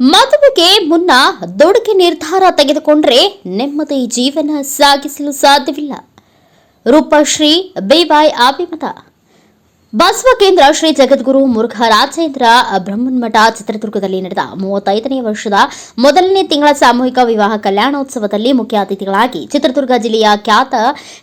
ಮದುವೆಗೆ ಮುನ್ನ ದುಡುಕಿ ನಿರ್ಧಾರ ತೆಗೆದುಕೊಂಡ್ರೆ ನೆಮ್ಮದಿ ಜೀವನ ಸಾಗಿಸಲು ಸಾಧ್ಯವಿಲ್ಲ. ರೂಪಶ್ರೀ ಬಿವೈ ಅಭಿಮತ. ಬಸವ ಕೇಂದ್ರ ಶ್ರೀ ಜಗದ್ಗುರು ಮುರುಘರಾಜೇಂದ್ರ ಬ್ರಹ್ಮನ್ಮಠ ಚಿತ್ರದುರ್ಗದಲ್ಲಿ ನಡೆದ ಮೂವತ್ತೈದನೇ ವರ್ಷದ ಮೊದಲನೇ ತಿಂಗಳ ಸಾಮೂಹಿಕ ವಿವಾಹ ಕಲ್ಯಾಣೋತ್ಸವದಲ್ಲಿ ಮುಖ್ಯ ಅತಿಥಿಗಳಾಗಿ ಚಿತ್ರದುರ್ಗ ಜಿಲ್ಲೆಯ ಖ್ಯಾತ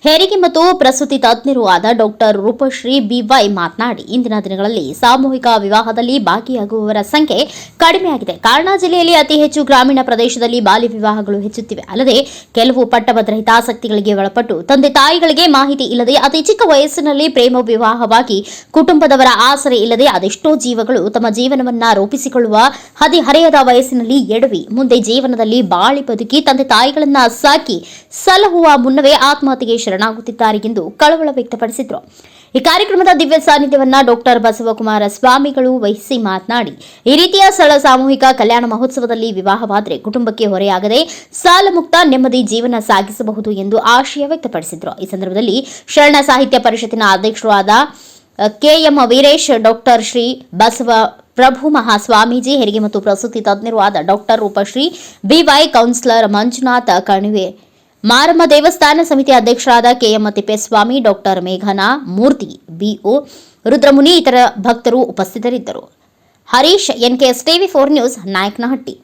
ಹೆರಿಗೆ ಮತ್ತು ಪ್ರಸೂತಿ ತಜ್ಞರೂ ಆದ ಡಾಕ್ಟರ್ ರೂಪಶ್ರೀ ಬಿವೈ ಮಾತನಾಡಿ, ಇಂದಿನ ದಿನಗಳಲ್ಲಿ ಸಾಮೂಹಿಕ ವಿವಾಹದಲ್ಲಿ ಭಾಗಿಯಾಗುವವರ ಸಂಖ್ಯೆ ಕಡಿಮೆಯಾಗಿದೆ. ಕಾರಣ, ಜಿಲ್ಲೆಯಲ್ಲಿ ಅತಿ ಹೆಚ್ಚು ಗ್ರಾಮೀಣ ಪ್ರದೇಶದಲ್ಲಿ ಬಾಲ್ಯ ವಿವಾಹಗಳು ಹೆಚ್ಚುತ್ತಿವೆ. ಅಲ್ಲದೆ, ಕೆಲವು ಪಟ್ಟಭದ್ರ ಹಿತಾಸಕ್ತಿಗಳಿಗೆ ಒಳಪಟ್ಟು ತಂದೆ ತಾಯಿಗಳಿಗೆ ಮಾಹಿತಿ ಇಲ್ಲದೆ ಅತಿ ಚಿಕ್ಕ ವಯಸ್ಸಿನಲ್ಲಿ ಪ್ರೇಮ ವಿವಾಹವಾಗಿ ಕುಟುಂಬದವರ ಆಸರೆ ಇಲ್ಲದೆ ಅದೆಷ್ಟೋ ಜೀವಗಳು ತಮ್ಮ ಜೀವನವನ್ನ ರೂಪಿಸಿಕೊಳ್ಳುವ ಹದಿಹರೆಯದ ವಯಸ್ಸಿನಲ್ಲಿ ಎಡವಿ, ಮುಂದೆ ಜೀವನದಲ್ಲಿ ಬಾಳಿ ಬದುಕಿ ತಂದೆ ತಾಯಿಗಳನ್ನ ಸಾಕಿ ಸಲಹುವ ಮುನ್ನವೇ ಆತ್ಮಹತ್ಯೆಗೆ ಶರಣಾಗುತ್ತಿದ್ದಾರೆ ಎಂದು ಕಳವಳ ವ್ಯಕ್ತಪಡಿಸಿದರು. ಈ ಕಾರ್ಯಕ್ರಮದ ದಿವ್ಯ ಸಾನ್ನಿಧ್ಯವನ್ನ ಡಾಕ್ಟರ್ ಬಸವಕುಮಾರ ಸ್ವಾಮಿಗಳು ವಹಿಸಿ ಮಾತನಾಡಿ, ಈ ರೀತಿಯ ಸ್ಥಳ ಸಾಮೂಹಿಕ ಕಲ್ಯಾಣ ಮಹೋತ್ಸವದಲ್ಲಿ ವಿವಾಹವಾದರೆ ಕುಟುಂಬಕ್ಕೆ ಹೊರೆಯಾಗದೆ ಸಾಲ ಮುಕ್ತ ನೆಮ್ಮದಿ ಜೀವನ ಸಾಗಿಸಬಹುದು ಎಂದು ಆಶಯ ವ್ಯಕ್ತಪಡಿಸಿದರು. ಈ ಸಂದರ್ಭದಲ್ಲಿ ಶರಣ ಸಾಹಿತ್ಯ ಪರಿಷತ್ತಿನ ಅಧ್ಯಕ್ಷರು ಆದ ಕೆಎಂ ವೀರೇಶ್, ಡಾಕ್ಟರ್ ಶ್ರೀ ಬಸವ ಪ್ರಭು ಮಹಾಸ್ವಾಮೀಜಿ, ಹೆರಿಗೆ ಮತ್ತು ಪ್ರಸೂತಿ ತಜ್ಞರು ಆದ doctor Roopashree BY councillor Manjunatha Kanive, Maramma ದೇವಸ್ಥಾನ ಸಮಿತಿ ಅಧ್ಯಕ್ಷರಾದ ಕೆಎಂ ತಿಪ್ಪೇಸ್ವಾಮಿ, ಡಾಕ್ಟರ್ ಮೇಘನಾ ಮೂರ್ತಿ ಬಿಒ ರುದ್ರಮುನಿ, ಇತರ ಭಕ್ತರು ಉಪಸ್ಥಿತರಿದ್ದರು. Harish NKS TV four news, Nayakanahatti.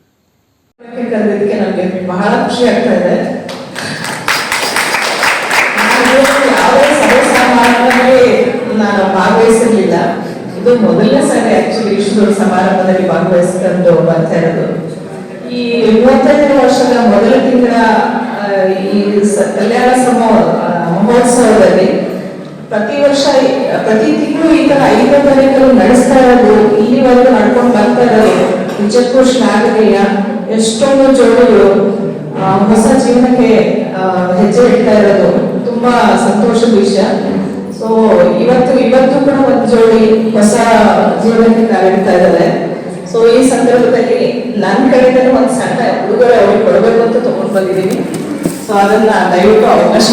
ಮೊದಲನೇ ಸಾರಿ ಆಕ್ಚುಲಿ ಇಷ್ಟು ಸಮಾರಂಭದಲ್ಲಿ ಭಾಗವಹಿಸ್ಕೊಂಡು ಬರ್ತಾ ಇರೋದು ಈ ಮೂವತ್ತೈದನೇ ವರ್ಷದ ಮೊದಲ ತಿಂಗಳ ಈ ಕಲ್ಯಾಣ ಸಮ ಮಹೋತ್ಸವದಲ್ಲಿ ಪ್ರತಿ ವರ್ಷ, ಪ್ರತಿ ತಿಂಗಳು ಈ ತರ ಐದು ತಾರೀಕು ನಡೆಸ್ತಾ ಇರೋದು ಇಲ್ಲಿವರೆಗೂ ನಡ್ಕೊಂಡು ಬರ್ತಾ ಇರೋದು. ನಿಜಕ್ಕೂ ಶ್ಲಾಘನೀಯ. ಎಷ್ಟೊಂದು ಜೋಡಿಗಳು ಹೊಸ ಜೀವನಕ್ಕೆ ಹೆಜ್ಜೆ ಇಡ್ತಾ ಇರೋದು. ತುಂಬಾ ಸಂತೋಷದ ವಿಷಯ. ಸೊ ಇವತ್ತು ಇವತ್ತು ಕೂಡ ಒಂದು ಜೋಡಿ ಹೊಸ ಜೀವನಕ್ಕೆ ಕಾಲಿಡ್ತಾ ಇದ್ದಾರೆ. ಸೊ ಈ ಸಂದರ್ಭದಲ್ಲಿ ನನ್ನ ಕಡೆಯಿಂದಲೂ ಒಂದು ಸಣ್ಣ ಉಡುಗೊರೆ ಅವ್ರಿಗೆ ಕೊಡಬೇಕು ಅಂತ ತಗೊಂಡ್ ಬಂದಿದ್ದೀನಿ ಸೊ ಅದನ್ನ ದಯವಿಟ್ಟು ಅವಕಾಶ